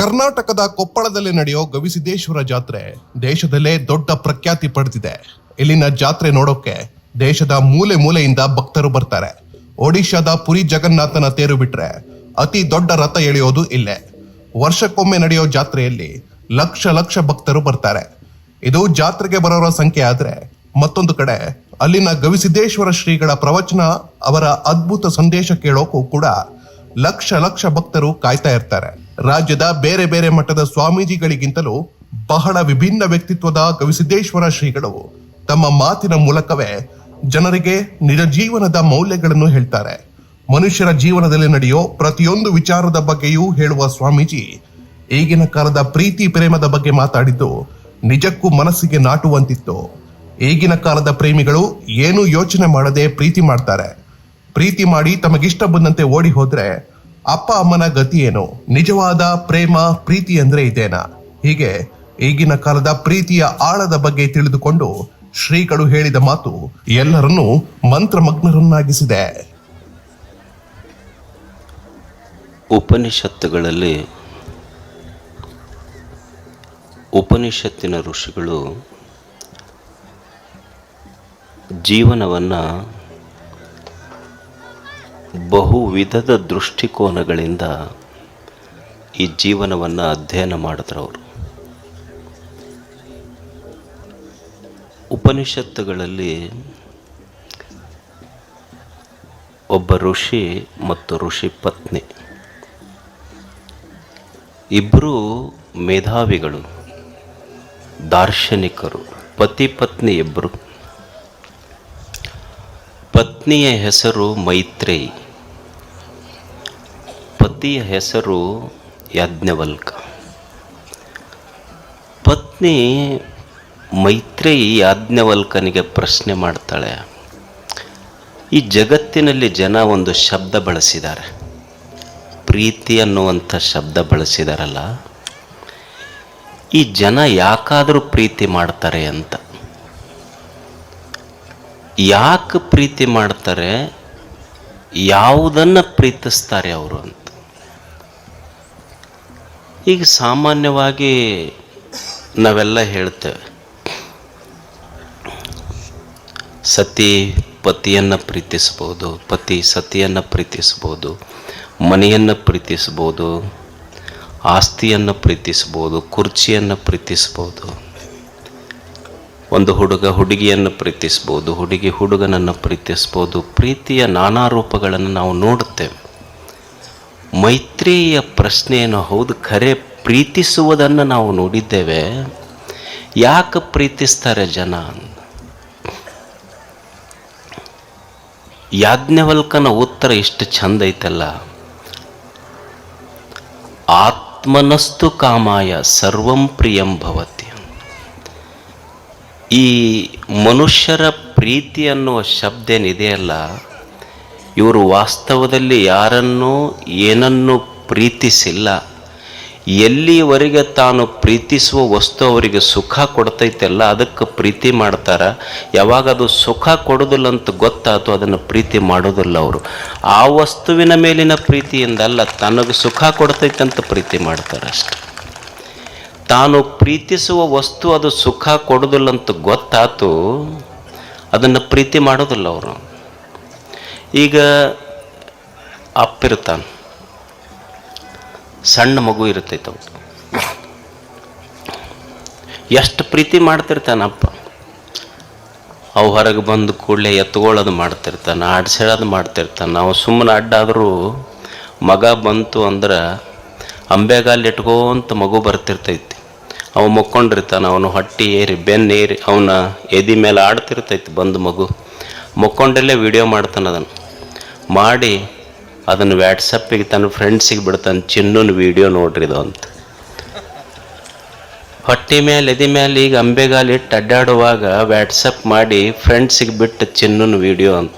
ಕರ್ನಾಟಕದ ಕೊಪ್ಪಳದಲ್ಲಿ ನಡೆಯೋ ಗವಿಸಿದ್ದೇಶ್ವರ ಜಾತ್ರೆ ದೇಶದಲ್ಲೇ ದೊಡ್ಡ ಪ್ರಖ್ಯಾತಿ ಪಡೆದಿದೆ. ಇಲ್ಲಿನ ಜಾತ್ರೆ ನೋಡೋಕೆ ದೇಶದ ಮೂಲೆ ಮೂಲೆಯಿಂದ ಭಕ್ತರು ಬರ್ತಾರೆ. ಒಡಿಶಾದ ಪುರಿ ಜಗನ್ನಾಥನ ತೇರು ಬಿಟ್ರೆ ಅತಿ ದೊಡ್ಡ ರಥ ಎಳೆಯೋದು ಇಲ್ಲೇ. ವರ್ಷಕ್ಕೊಮ್ಮೆ ನಡೆಯೋ ಜಾತ್ರೆಯಲ್ಲಿ ಲಕ್ಷ ಲಕ್ಷ ಭಕ್ತರು ಬರ್ತಾರೆ. ಇದು ಜಾತ್ರೆಗೆ ಬರೋರ ಸಂಖ್ಯೆ ಆದ್ರೆ ಮತ್ತೊಂದು ಕಡೆ ಅಲ್ಲಿನ ಗವಿಸಿದ್ದೇಶ್ವರ ಶ್ರೀಗಳ ಪ್ರವಚನ ಅವರ ಅದ್ಭುತ ಸಂದೇಶ ಕೇಳೋಕು ಕೂಡ ಲಕ್ಷ ಲಕ್ಷ ಭಕ್ತರು ಕಾಯ್ತಾ ಇರ್ತಾರೆ. ರಾಜ್ಯದ ಬೇರೆ ಬೇರೆ ಮಟ್ಟದ ಸ್ವಾಮೀಜಿಗಳಿಗಿಂತಲೂ ಬಹಳ ವಿಭಿನ್ನ ವ್ಯಕ್ತಿತ್ವದ ಕವಿಸಿದ್ದೇಶ್ವರ ಶ್ರೀಗಳು ತಮ್ಮ ಮಾತಿನ ಮೂಲಕವೇ ಜನರಿಗೆ ನಿಜ ಜೀವನದ ಮೌಲ್ಯಗಳನ್ನು ಹೇಳ್ತಾರೆ. ಮನುಷ್ಯರ ಜೀವನದಲ್ಲಿ ನಡೆಯೋ ಪ್ರತಿಯೊಂದು ವಿಚಾರದ ಬಗ್ಗೆಯೂ ಹೇಳುವ ಸ್ವಾಮೀಜಿ ಈಗಿನ ಕಾಲದ ಪ್ರೀತಿ ಪ್ರೇಮದ ಬಗ್ಗೆ ಮಾತಾಡಿದ್ದು ನಿಜಕ್ಕೂ ಮನಸ್ಸಿಗೆ ನಾಟುವಂತಿತ್ತು. ಈಗಿನ ಕಾಲದ ಪ್ರೇಮಿಗಳು ಏನೂ ಯೋಚನೆ ಮಾಡದೆ ಪ್ರೀತಿ ಮಾಡ್ತಾರೆ. ಪ್ರೀತಿ ಮಾಡಿ ತಮಗಿಷ್ಟ ಬಂದಂತೆ ಓಡಿ ಹೋದ್ರೆ ಅಪ್ಪ ಅಮ್ಮನ ಏನು? ನಿಜವಾದ ಪ್ರೇಮ, ಪ್ರೀತಿ ಅಂದ್ರೆ ಇದೇನಾ? ಹೀಗೆ ಈಗಿನ ಕಾಲದ ಪ್ರೀತಿಯ ಆಳದ ಬಗ್ಗೆ ತಿಳಿದುಕೊಂಡು ಶ್ರೀಗಳು ಹೇಳಿದ ಮಾತು ಎಲ್ಲರನ್ನೂ ಮಂತ್ರಮಗ್ನರನ್ನಾಗಿಸಿದೆ. ಉಪನಿಷತ್ತುಗಳಲ್ಲಿ ಉಪನಿಷತ್ತಿನ ಋಷಿಗಳು ಜೀವನವನ್ನು ಬಹು ವಿಧದ ದೃಷ್ಟಿಕೋನಗಳಿಂದ ಈ ಜೀವನವನ್ನು ಅಧ್ಯಯನ ಮಾಡಿದ್ರು ಅವರು. ಉಪನಿಷತ್ತುಗಳಲ್ಲಿ ಒಬ್ಬ ಋಷಿ ಮತ್ತು ಋಷಿ ಪತ್ನಿ. ಇಬ್ಬರು ಮೇಧಾವಿಗಳು, ದಾರ್ಶನಿಕರು, ಪತಿ ಪತ್ನಿ ಇಬ್ಬರು ಪತ್ನಿಯ ಹೆಸರು ಮೈತ್ರೇಯಿ. ಪತಿಯ ಹೆಸರು ಯಾಜ್ಞವಲ್ಕ. ಪತ್ನಿ ಮೈತ್ರೇಯಿ ಯಾಜ್ಞವಲ್ಕನಿಗೆ ಪ್ರಶ್ನೆ ಮಾಡ್ತಾಳೆ, ಈ ಜಗತ್ತಿನಲ್ಲಿ ಜನ ಒಂದು ಶಬ್ದ ಬಳಸಿದ್ದಾರೆ. ಪ್ರೀತಿ ಅನ್ನುವಂಥ ಶಬ್ದ ಬಳಸಿದಾರಲ್ಲ. ಈ ಜನ ಯಾಕಾದರೂ ಪ್ರೀತಿ ಮಾಡ್ತಾರೆ ಅಂತ. ಯಾಕೆ ಪ್ರೀತಿ ಮಾಡ್ತಾರೆ? ಯಾವುದನ್ನು ಪ್ರೀತಿಸ್ತಾರೆ ಅವರು ಅಂತ. ಈಗ ಸಾಮಾನ್ಯವಾಗಿ ನಾವೆಲ್ಲ ಹೇಳ್ತೇವೆ, ಸತಿ ಪತಿಯನ್ನು ಪ್ರೀತಿಸ್ಬೋದು, ಪತಿ ಸತಿಯನ್ನು ಪ್ರೀತಿಸ್ಬೋದು, ಮನೆಯನ್ನು ಪ್ರೀತಿಸ್ಬೋದು, ಆಸ್ತಿಯನ್ನು ಪ್ರೀತಿಸ್ಬೋದು, ಕುರ್ಚಿಯನ್ನು ಪ್ರೀತಿಸ್ಬೋದು, ಒಂದು ಹುಡುಗ ಹುಡುಗಿಯನ್ನು ಪ್ರೀತಿಸ್ಬೋದು, ಹುಡುಗಿ ಹುಡುಗನನ್ನು ಪ್ರೀತಿಸ್ಬೋದು, ಪ್ರೀತಿಯ ನಾನಾ ರೂಪಗಳನ್ನು ನಾವು ನೋಡುತ್ತೇವೆ. ಮೈತ್ರಿಯ ಪ್ರಶ್ನೆಯನ್ನು ಹೌದು ಖರೆ ಪ್ರೀತಿಸುವುದನ್ನು ನಾವು ನೋಡಿದ್ದೇವೆ. ಯಾಕೆ ಪ್ರೀತಿಸ್ತಾರೆ ಜನ? ಯಾಜ್ಞವಲ್ಕನ ಉತ್ತರ ಇಷ್ಟು ಚಂದ ಐತಲ್ಲ. ಆತ್ಮನಸ್ತು ಕಾಮಾಯ ಸರ್ವಂ ಪ್ರಿಯಂ ಭವತಿ. ಈ ಮನುಷ್ಯರ ಪ್ರೀತಿ ಅನ್ನುವ ಶಬ್ದ ಏನಿದೆಯಲ್ಲ ಇವರು ವಾಸ್ತವದಲ್ಲಿ ಯಾರನ್ನೂ ಏನನ್ನೂ ಪ್ರೀತಿಸಿಲ್ಲ. ಎಲ್ಲಿವರೆಗೆ ತಾನು ಪ್ರೀತಿಸುವ ವಸ್ತು ಅವರಿಗೆ ಸುಖ ಕೊಡ್ತೈತೆಲ್ಲ, ಅದಕ್ಕೆ ಪ್ರೀತಿ ಮಾಡ್ತಾರೆ? ಯಾವಾಗ ಅದು ಸುಖ ಕೊಡೋದಿಲ್ಲ ಅಂತ ಗೊತ್ತಾಯ್ತು ಅದನ್ನು ಪ್ರೀತಿ ಮಾಡೋದಿಲ್ಲ ಅವರು. ಆ ವಸ್ತುವಿನ ಮೇಲಿನ ಪ್ರೀತಿಯಿಂದಲ್ಲ ತನಗೆ ಸುಖ ಕೊಡ್ತೈತೆ ಅಂತ ಪ್ರೀತಿ ಮಾಡ್ತಾರೆ ಅಷ್ಟೆ. ತಾನು ಪ್ರೀತಿಸುವ ವಸ್ತು ಅದು ಸುಖ ಕೊಡೋದಿಲ್ಲ ಅಂತ ಗೊತ್ತಾಯ್ತು ಅದನ್ನು ಪ್ರೀತಿ ಮಾಡೋದಿಲ್ಲ ಅವರು. ಈಗ ಅಪ್ಪಿರ್ತಾನೆ ಸಣ್ಣ ಮಗು ಇರ್ತೈತೆ ಎಷ್ಟು ಪ್ರೀತಿ ಮಾಡ್ತಿರ್ತಾನೆ ಅಪ್ಪ. ಅವು ಹೊರಗೆ ಬಂದು ಕೂಡಲೇ ಎತ್ಕೊಳ್ಳೋದು ಮಾಡ್ತಿರ್ತಾನೆ, ಆಡ್ಸೇಳೋದು ಮಾಡ್ತಿರ್ತಾನೆ. ನಾವು ಸುಮ್ಮನೆ ಅಡ್ಡಾದರೂ ಮಗ ಬಂತು ಅಂದ್ರೆ ಅಂಬೆಗಾಲ್ ಇಟ್ಕೋಂತ ಮಗು ಬರ್ತಿರ್ತೈತಿ. ಅವ ಮುಕ್ಕೊಂಡಿರ್ತಾನೆ, ಅವನು ಹೊಟ್ಟಿ ಏರಿ ಬೆನ್ನೇರಿ ಅವನ ಎದಿ ಮೇಲೆ ಆಡ್ತಿರ್ತೈತಿ ಬಂದು ಮಗು. ಮುಕ್ಕೊಂಡಲ್ಲೇ ವಿಡಿಯೋ ಮಾಡ್ತಾನೆ ಅದನ್ನು. ಮಾಡಿ ಅದನ್ನು ವ್ಯಾಟ್ಸಪ್ಪಿಗೆ ತನ್ನ ಫ್ರೆಂಡ್ಸಿಗೆ ಬಿಡ್ತಾನೆ ಚಿನ್ನನ ವಿಡಿಯೋ ನೋಡ್ರಿ ಇದು ಅಂತ. ಹೊಟ್ಟೆ ಮೇಲೆ, ಎದೆ ಮೇಲೆ ಈಗ ಅಂಬೆಗಾಲಿಟ್ಟು ಅಡ್ಡಾಡುವಾಗ ವ್ಯಾಟ್ಸಪ್ ಮಾಡಿ ಫ್ರೆಂಡ್ಸಿಗೆ ಬಿಟ್ಟು ಚಿನ್ನನ ವಿಡಿಯೋ ಅಂತ.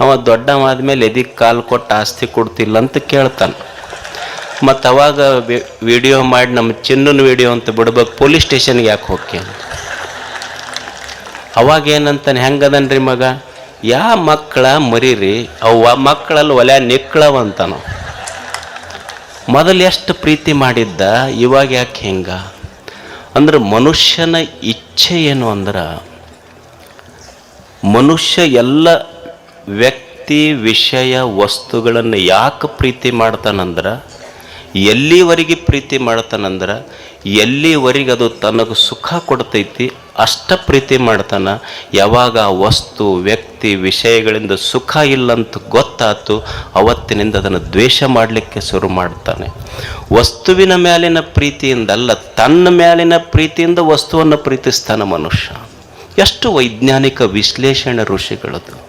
ಅವ ದೊಡ್ಡವಾದ್ಮೇಲೆ ಎದಿಗೆ ಕಾಲು ಕೊಟ್ಟು ಆಸ್ತಿ ಕೊಡ್ತಿಲ್ಲ ಅಂತ ಕೇಳ್ತಾನೆ. ಮತ್ತು ಅವಾಗ ವಿಡಿಯೋ ಮಾಡಿ ನಮ್ಮ ಚಿನ್ನನ ವಿಡಿಯೋ ಅಂತ ಬಿಡ್ಬೇಕು ಪೊಲೀಸ್ ಸ್ಟೇಷನ್ಗೆ ಯಾಕೆ ಹೋಗಿ ಅವಾಗ ಏನಂತಾನೆ, ಹೆಂಗದನ್ರಿ ಮಗ? ಯಾ ಮಕ್ಕಳ ಮರೀರಿ, ಅವ್ವ ಮಕ್ಕಳಲ್ಲಿ ಒಲೆ ನಿಕ್ಕಳವ ಅಂತಾನು ಮೊದಲು ಎಷ್ಟು ಪ್ರೀತಿ ಮಾಡಿದ್ದ, ಇವಾಗ ಯಾಕೆ ಹೆಂಗ? ಅಂದ್ರೆ ಮನುಷ್ಯನ ಇಚ್ಛೆ ಏನು ಅಂದ್ರೆ, ಮನುಷ್ಯ ಎಲ್ಲ ವ್ಯಕ್ತಿ, ವಿಷಯ, ವಸ್ತುಗಳನ್ನು ಯಾಕೆ ಪ್ರೀತಿ ಮಾಡ್ತಾನಂದ್ರೆ, ಎಲ್ಲಿವರೆಗೆ ಪ್ರೀತಿ ಮಾಡ್ತಾನಂದ್ರೆ ಎಲ್ಲಿವರೆಗೆ ಅದು ತನಗೆ ಸುಖ ಕೊಡ್ತೈತಿ, ಅಷ್ಟ ಪ್ರೀತಿ ಮಾಡ್ತಾನೆ. ಯಾವಾಗ ವಸ್ತು, ವ್ಯಕ್ತಿ, ವಿಷಯಗಳಿಂದ ಸುಖ ಇಲ್ಲಂತ ಗೊತ್ತಾತು, ಅವತ್ತಿನಿಂದ ಅದನ್ನು ದ್ವೇಷ ಮಾಡಲಿಕ್ಕೆ ಶುರು ಮಾಡ್ತಾನೆ. ವಸ್ತುವಿನ ಮೇಲಿನ ಪ್ರೀತಿಯಿಂದಲ್ಲ, ತನ್ನ ಮೇಲಿನ ಪ್ರೀತಿಯಿಂದ ವಸ್ತುವನ್ನು ಪ್ರೀತಿಸ್ತಾನೆ ಮನುಷ್ಯ. ಎಷ್ಟು ವೈಜ್ಞಾನಿಕ ವಿಶ್ಲೇಷಣೆ ಋಷಿಗಳದು.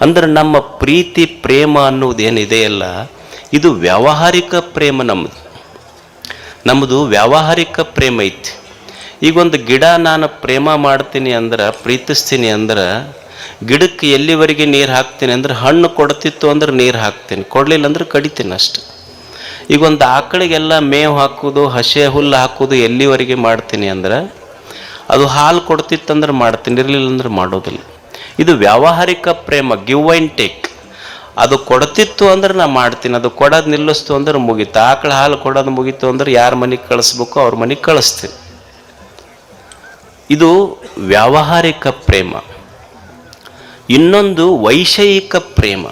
ಅಂದ್ರೆ ನಮ್ಮ ಪ್ರೀತಿ, ಪ್ರೇಮ ಅನ್ನೋದೇನಿದೆಯಲ್ಲ ಇದು ವ್ಯಾವಹಾರಿಕ ಪ್ರೇಮ ನಮ್ಮದು ನಮ್ಮದು ವ್ಯಾವಹಾರಿಕ ಪ್ರೇಮ ಐತಿ. ಈಗ ಒಂದು ಗಿಡ ನಾನು ಪ್ರೇಮ ಮಾಡ್ತೀನಿ ಅಂದ್ರೆ, ಪ್ರೀತಿಸ್ತೀನಿ ಅಂದ್ರೆ, ಗಿಡಕ್ಕೆ ಎಲ್ಲಿವರೆಗೆ ನೀರು ಹಾಕ್ತೀನಿ ಅಂದ್ರೆ, ಹಣ್ಣು ಕೊಡ್ತಿತ್ತು ಅಂದ್ರೆ ನೀರು ಹಾಕ್ತೀನಿ, ಕೊಡಲಿಲ್ಲ ಅಂದ್ರೆ ಕಡಿತೀನಿ ಅಷ್ಟೆ. ಈಗ ಒಂದು ಆಕಳಿಗೆಲ್ಲ ಮೇವು ಹಾಕೋದು, ಹಸೆ ಹುಲ್ಲು ಹಾಕೋದು ಎಲ್ಲಿವರೆಗೆ ಮಾಡ್ತೀನಿ ಅಂದ್ರೆ, ಅದು ಹಾಲು ಕೊಡ್ತಿತ್ತಂದ್ರೆ ಮಾಡ್ತೀನಿ, ಇರಲಿಲ್ಲ ಅಂದ್ರೆ ಮಾಡೋದಿಲ್ಲ. ಇದು ವ್ಯಾವಹಾರಿಕ ಪ್ರೇಮ, ಗಿವ್ ಆ್ಯಂಡ್ ಟೇಕ್. ಅದು ಕೊಡ್ತಿತ್ತು ಅಂದ್ರೆ ನಾ ಮಾಡ್ತೀನಿ, ಅದು ಕೊಡೋದು ನಿಲ್ಲಿಸ್ತು ಅಂದ್ರೆ ಮುಗೀತು. ಆಕಳ ಹಾಲು ಕೊಡೋದು ಮುಗೀತು ಅಂದ್ರೆ ಯಾರ ಮನೆಗೆ ಕಳಿಸ್ಬೇಕು ಅವ್ರ ಮನೆಗೆ ಕಳಿಸ್ತೀನಿ. ಇದು ವ್ಯಾವಹಾರಿಕ ಪ್ರೇಮ. ಇನ್ನೊಂದು ವೈಷಯಿಕ ಪ್ರೇಮ.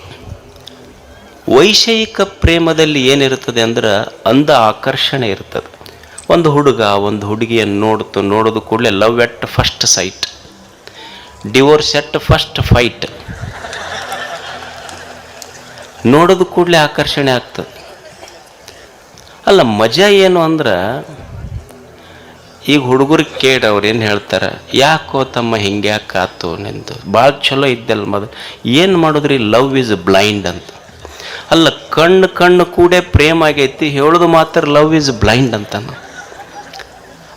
ವೈಷಯಿಕ ಪ್ರೇಮದಲ್ಲಿ ಏನಿರ್ತದೆ ಅಂದ್ರೆ ಅಂದ ಆಕರ್ಷಣೆ ಇರ್ತದೆ. ಒಂದು ಹುಡುಗ ಒಂದು ಹುಡುಗಿಯನ್ನು ನೋಡ್ತು, ನೋಡೋದು ಕೂಡಲೇ love at first sight. Divorce at first fight. ನೋಡೋದು ಕೂಡಲೇ ಆಕರ್ಷಣೆ ಆಗ್ತದೆ. ಅಲ್ಲ ಮಜಾ ಏನು ಅಂದ್ರೆ, ಈಗ ಹುಡುಗರು ಕೇಳಿ ಅವ್ರು ಏನು ಹೇಳ್ತಾರೆ, ಯಾಕೋ ತಮ್ಮ ಹಿಂಗೆ ಯಾಕೆ ಆತು ನಿಂದು? ಭಾಳ ಚಲೋ ಇದ್ದಲ್ಲ ಮೊದಲು ಏನು ಮಾಡಿದ್ರಿ? ಲವ್ ಈಸ್ ಬ್ಲೈಂಡ್ ಅಂತ. ಅಲ್ಲ ಕಣ್ಣು ಕಣ್ಣು ಕೂಡೇ ಪ್ರೇಮ ಆಗೈತಿ, ಹೇಳೋದು ಮಾತ್ರ ಲವ್ ಈಸ್ ಬ್ಲೈಂಡ್ ಅಂತ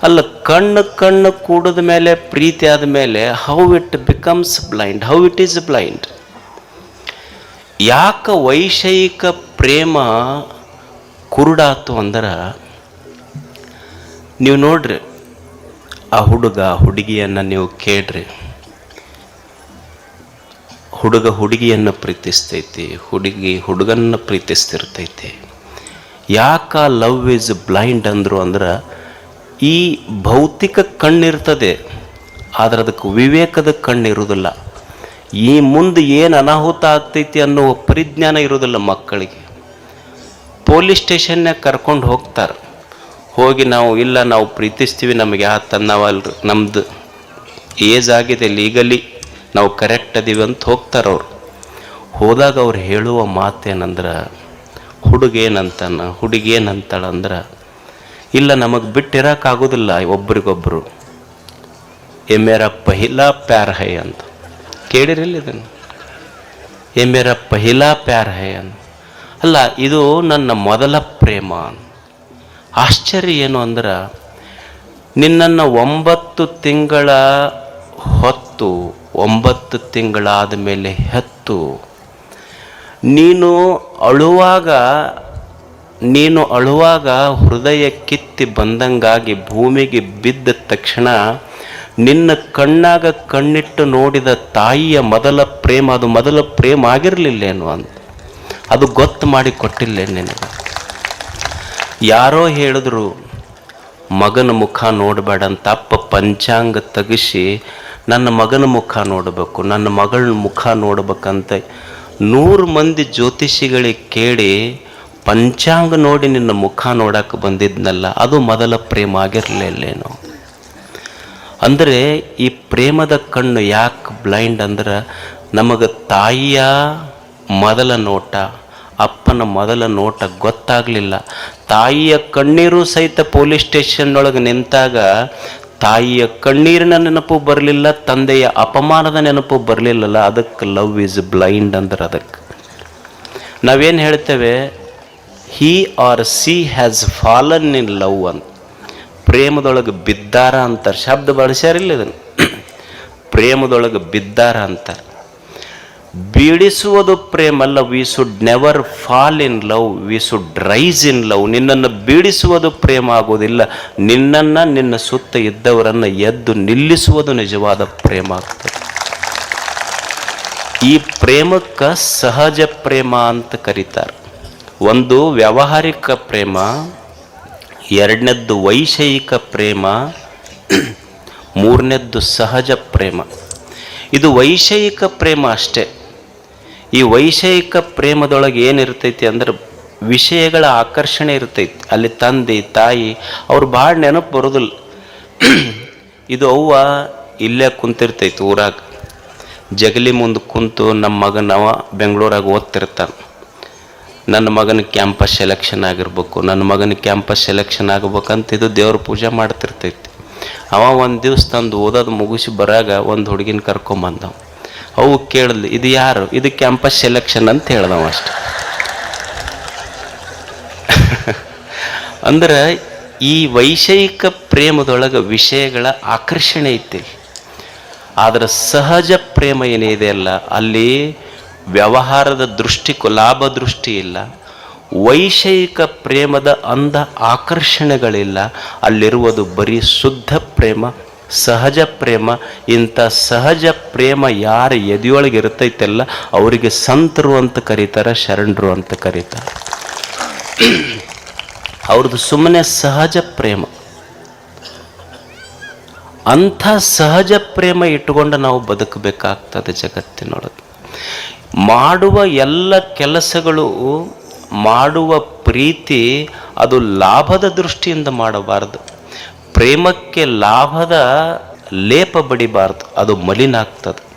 ಅಲ್ಲ ಕಣ್ಣು ಕಣ್ಣು ಕೂಡದ ಮೇಲೆ, ಪ್ರೀತಿ ಆದ ಮೇಲೆ how it becomes blind, how it is blind? ಯಾಕ ವೈಷಯಿಕ ಪ್ರೇಮ ಕುರುಡಾತು ಅಂದ್ರೆ, ನೀವು ನೋಡ್ರಿ, ಆ ಹುಡುಗ ಹುಡುಗಿಯನ್ನು ನೀವು ಕೇಳ್ರಿ. ಹುಡುಗ ಹುಡುಗಿಯನ್ನು ಪ್ರೀತಿಸ್ತೈತಿ, ಹುಡುಗಿ ಹುಡುಗನ್ನ ಪ್ರೀತಿಸ್ತಿರ್ತೈತಿ. ಯಾಕ ಲವ್ ಈಸ್ ಬ್ಲೈಂಡ್ ಅಂದರು ಅಂದ್ರೆ, ಈ ಭೌತಿಕ ಕಣ್ಣಿರ್ತದೆ, ಆದ್ರೆ ಅದಕ್ಕೆ ವಿವೇಕದ ಕಣ್ಣಿರುವುದಿಲ್ಲ ಈ ಮುಂದೆ ಏನು ಅನಾಹುತ ಆಗ್ತೈತಿ ಅನ್ನೋ ಪರಿಜ್ಞಾನ ಇರೋದಿಲ್ಲ ಮಕ್ಕಳಿಗೆ. ಪೊಲೀಸ್ ಸ್ಟೇಷನ್ನಾಗ ಕರ್ಕೊಂಡು ಹೋಗ್ತಾರೆ. ಹೋಗಿ ನಾವು, ಇಲ್ಲ ನಾವು ಪ್ರೀತಿಸ್ತೀವಿ, ನಮಗೆ ಯಾವ ತನ್ನವಲ್ರಿ ನಮ್ದು ಏಜ್ ಆಗಿದೆ ಲೀಗಲಿ ನಾವು ಕರೆಕ್ಟ್ ಅದೀವಿ ಅಂತ ಹೋಗ್ತಾರೆ ಅವರು. ಹೋದಾಗ ಅವ್ರು ಹೇಳುವ ಮಾತೇನಂದ್ರೆ, ಹುಡುಗೇನಂತಾನ? ಹುಡುಗೇನಂತಾಳಂದ್ರೆ? ಇಲ್ಲ ನಮಗೆ ಬಿಟ್ಟಿರೋಕ್ಕಾಗೋದಿಲ್ಲ ಒಬ್ರಿಗೊಬ್ಬರು ಎ ಮೇರ ಪಹಿಲಾ ಪ್ಯಾರ್ ಹೈ ಅಂತ. ಕೇಳಿರಿಲ್ಲ ಇದನ್ನು ಎ ಮೇರ ಪಹಿಲಾ ಪ್ಯಾರ್ ಹೇ ಅನ್ನು. ಅಲ್ಲ, ಇದು ನನ್ನ ಮೊದಲ ಪ್ರೇಮ ಆಶ್ಚರ್ಯ ಏನು ಅಂದ್ರೆ, ನಿನ್ನನ್ನು ಒಂಬತ್ತು ತಿಂಗಳ ಹೊತ್ತು, ಒಂಬತ್ತು ತಿಂಗಳಾದ ಮೇಲೆ ಹೆತ್ತು, ನೀನು ಅಳುವಾಗ ನೀನು ಅಳುವಾಗ ಹೃದಯ ಕಿತ್ತಿ ಬಂದಂಗಾಗಿ ಭೂಮಿಗೆ ಬಿದ್ದ ತಕ್ಷಣ ನಿನ್ನ ಕಣ್ಣಾಗ ಕಣ್ಣಿಟ್ಟು ನೋಡಿದ ತಾಯಿಯ ಮೊದಲ ಪ್ರೇಮ, ಅದು ಮೊದಲ ಪ್ರೇಮ ಆಗಿರಲಿಲ್ಲೇನು ಅಂತ. ಅದು ಗೊತ್ತು ಮಾಡಿ ಕೊಟ್ಟಿಲ್ಲ ನಿನಗೆ. ಯಾರೋ ಹೇಳಿದ್ರು, ಮಗನ ಮುಖ ನೋಡಬೇಡ ಅಂತ ಅಪ್ಪ ಪಂಚಾಂಗ ತೆಗಿಸಿ, ನನ್ನ ಮಗನ ಮುಖ ನೋಡಬೇಕು, ನನ್ನ ಮಗಳ ಮುಖ ನೋಡ್ಬೇಕಂತ ನೂರು ಮಂದಿ ಜ್ಯೋತಿಷಿಗಳಿಗೆ ಕೇಳಿ, ಪಂಚಾಂಗ ನೋಡಿ ನಿನ್ನ ಮುಖ ನೋಡಕ್ಕೆ ಬಂದಿದ್ನಲ್ಲ, ಅದು ಮೊದಲ ಪ್ರೇಮ ಆಗಿರಲಿಲ್ಲೇನೋ ಅಂದರೆ ಈ ಪ್ರೇಮದ ಕಣ್ಣು ಯಾಕೆ ಬ್ಲೈಂಡ್ ಅಂದ್ರೆ ನಮಗೆ ತಾಯಿಯ ಮೊದಲ ನೋಟ, ಅಪ್ಪನ ಮೊದಲ ನೋಟ ಗೊತ್ತಾಗಲಿಲ್ಲ. ತಾಯಿಯ ಕಣ್ಣೀರು ಸಹಿತ ಪೊಲೀಸ್ ಸ್ಟೇಷನ್ನೊಳಗೆ ನಿಂತಾಗ ತಾಯಿಯ ಕಣ್ಣೀರಿನ ನೆನಪು ಬರಲಿಲ್ಲ, ತಂದೆಯ ಅಪಮಾನದ ನೆನಪು ಬರಲಿಲ್ಲಲ್ಲ, ಅದಕ್ಕೆ ಲವ್ ಈಸ್ ಬ್ಲೈಂಡ್ ಅಂದ್ರೆ ಅದಕ್ಕೆ. ನಾವೇನು ಹೇಳ್ತೇವೆ he or she has fallen in love ಅಂತ. ಪ್ರೇಮದೊಳಗೆ ಬಿದ್ದಾರ ಅಂತಾರೆ. ಶಬ್ದ ಬಳಸ್ಯಾರಿಲ್ಲ ಇದನ್ನು. ಪ್ರೇಮದೊಳಗೆ ಬಿದ್ದಾರ ಅಂತಾರೆ. ಬೀಡಿಸುವುದು ಪ್ರೇಮ ಅಲ್ಲ we should never fall in love we should rise in love ನಿನ್ನನ್ನು ಬೀಡಿಸುವುದು ಪ್ರೇಮ ಆಗೋದಿಲ್ಲ ನಿನ್ನನ್ನು, ನಿನ್ನ ಸುತ್ತ ಇದ್ದವರನ್ನು ಎದ್ದು ನಿಲ್ಲಿಸುವುದು ನಿಜವಾದ ಪ್ರೇಮ ಆಗ್ತದೆ. ಈ ಪ್ರೇಮಕ್ಕೆ ಸಹಜ ಪ್ರೇಮ ಅಂತ ಕರೀತಾರೆ. ಒಂದು ವ್ಯಾವಹಾರಿಕ ಪ್ರೇಮ ಎರಡನೇದ್ದು ವೈಷಯಿಕ ಪ್ರೇಮ, ಮೂರನೇದ್ದು ಸಹಜ ಪ್ರೇಮ. ಇದು ವೈಷಯಿಕ ಪ್ರೇಮ ಅಷ್ಟೇ. ಈ ವೈಷಯಿಕ ಪ್ರೇಮದೊಳಗೆ ಏನಿರ್ತೈತಿ ಅಂದ್ರೆ ವಿಷಯಗಳ ಆಕರ್ಷಣೆ ಇರ್ತೈತಿ. ಅಲ್ಲಿ ತಂದೆ, ತಾಯಿ, ಅವ್ರು ಭಾಳ ನೆನಪು ಬರೋದಿಲ್ಲ. ಇದು ಅವ್ವ ಇಲ್ಲೇ ಕುಂತಿರ್ತೈತಿ ಊರಾಗ. ಜಗಲಿ ಮುಂದೆ ಕುಂತು ನಮ್ಮ ಮಗನವ ಬೆಂಗಳೂರಾಗ ಓದ್ತಿರ್ತಾನೆ. ನನ್ನ ಮಗನ ಕ್ಯಾಂಪಸ್ ಸೆಲೆಕ್ಷನ್ ಆಗಿರ್ಬೇಕು, ನನ್ನ ಮಗನ ಕ್ಯಾಂಪಸ್ ಸೆಲೆಕ್ಷನ್ ಆಗ್ಬೇಕಂತ ಇದು ದೇವ್ರ ಪೂಜೆ ಮಾಡ್ತಿರ್ತೈತಿ. ಅವ ಒಂದು ದಿವ್ಸ ತಂದು ಓದೋದು ಮುಗಿಸಿ ಬರಾಗ ಒಂದು ಹುಡುಗಿನ ಕರ್ಕೊಂಬಂದವ. ಅವು ಕೇಳಿದ್ಲು, ಇದು ಯಾರು? ಇದು ಕ್ಯಾಂಪಸ್ ಸೆಲೆಕ್ಷನ್ ಅಂತ ಹೇಳ್ದವ ಅಷ್ಟೆ. ಅಂದ್ರೆ ಈ ವೈಷಯಿಕ ಪ್ರೇಮದೊಳಗೆ ವಿಷಯಗಳ ಆಕರ್ಷಣೆ ಐತಿ. ಆದರೆ ಸಹಜ ಪ್ರೇಮ ಏನಿದೆ ಅಲ್ಲ, ಅಲ್ಲಿ ವ್ಯವಹಾರದ ದೃಷ್ಟಿ, ಲಾಭ ದೃಷ್ಟಿ ಇಲ್ಲ. ವೈಷಯಿಕ ಪ್ರೇಮದ ಅಂಧ ಆಕರ್ಷಣೆಗಳಿಲ್ಲ. ಅಲ್ಲಿರುವುದು ಬರೀ ಶುದ್ಧ ಪ್ರೇಮ, ಸಹಜ ಪ್ರೇಮ. ಇಂಥ ಸಹಜ ಪ್ರೇಮ ಯಾರ ಎದೆಯೊಳಗೆ ಇರ್ತೈತಲ್ಲ ಅವರಿಗೆ ಸಂತರು ಅಂತ ಕರೀತಾರೆ, ಶರಣರು ಅಂತ ಕರೀತಾರೆ. ಅವ್ರದ್ದು ಸುಮ್ಮನೆ ಸಹಜ ಪ್ರೇಮ. ಅಂಥ ಸಹಜ ಪ್ರೇಮ ಇಟ್ಟುಕೊಂಡು ನಾವು ಬದುಕಬೇಕಾಗ್ತದೆ ಜಗತ್ತಿನೊಳಗೆ. ಮಾಡುವ ಎಲ್ಲ ಕೆಲಸಗಳು, ಮಾಡುವ ಪ್ರೀತಿ ಅದು ಲಾಭದ ದೃಷ್ಟಿಯಿಂದ ಮಾಡಬಾರದು. ಪ್ರೇಮಕ್ಕೆ ಲಾಭದ ಲೇಪ ಬಡಿಬಾರ್ದು, ಅದು ಮಲಿನ ಆಗ್ತದೆ